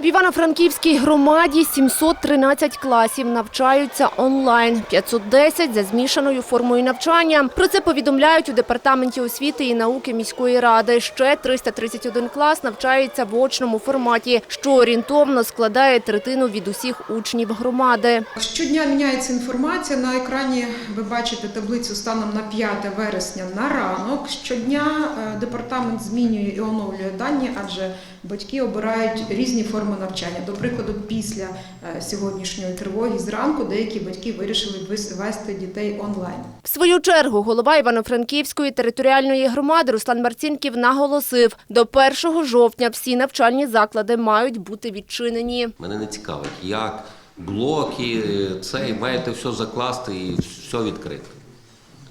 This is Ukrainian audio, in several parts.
В Івано-Франківській громаді 713 класів навчаються онлайн, 510 за змішаною формою навчання. Про це повідомляють у департаменті освіти і науки міської ради. Ще 331 клас навчається в очному форматі, що орієнтовно складає третину від усіх учнів громади. Щодня міняється інформація. На екрані ви бачите таблицю станом на 5 вересня на ранок. Щодня е, департамент змінює і оновлює дані, адже батьки обирають різні форми навчання. До прикладу, після е, сьогоднішньої тривоги зранку деякі батьки вирішили вести дітей онлайн. В свою чергу голова Івано-Франківської територіальної громади Руслан Марцінків наголосив, до 1 жовтня всі навчальні заклади мають бути відчинені. Мене не цікавить, як блоки, цей, маєте все закласти і все відкрити.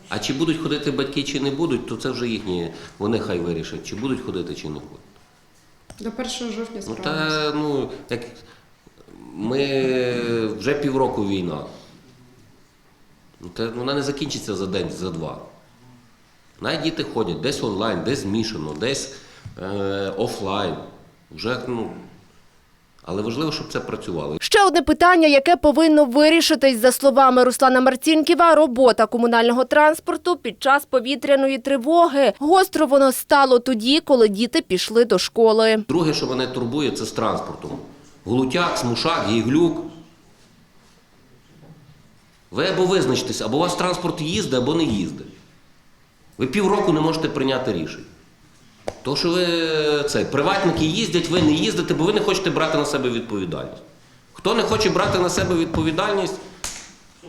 А чи будуть ходити батьки, чи не будуть, то це вже їхні, вони хай вирішать, чи будуть ходити, чи не будуть. До 1 жовтня Ну та ну як ми вже півроку війна. Ну, та вона не закінчиться за день, за два. Навіть діти ходять десь онлайн, десь змішано, десь е, офлайн. Вже, ну, але важливо, щоб це працювало. Ще одне питання, яке повинно вирішитись, за словами Руслана Марцінківа, робота комунального транспорту під час повітряної тривоги. Гостро воно стало тоді, коли діти пішли до школи. Друге, що мене турбує, це з транспортом. Гулутяк, смушак, гіглюк. Ви або визначтесь, або у вас транспорт їздить, або не їздить. Ви півроку не можете прийняти рішень. То, що ви це, приватники їздять, ви не їздите, бо ви не хочете брати на себе відповідальність. Хто не хоче брати на себе відповідальність,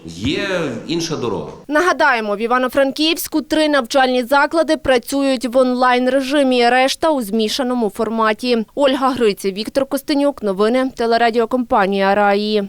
є інша дорога. Нагадаємо, в Івано-Франківську три навчальні заклади працюють в онлайн режимі, решта у змішаному форматі. Ольга Гриця, Віктор Костенюк. Новини телерадіокомпанія Раї.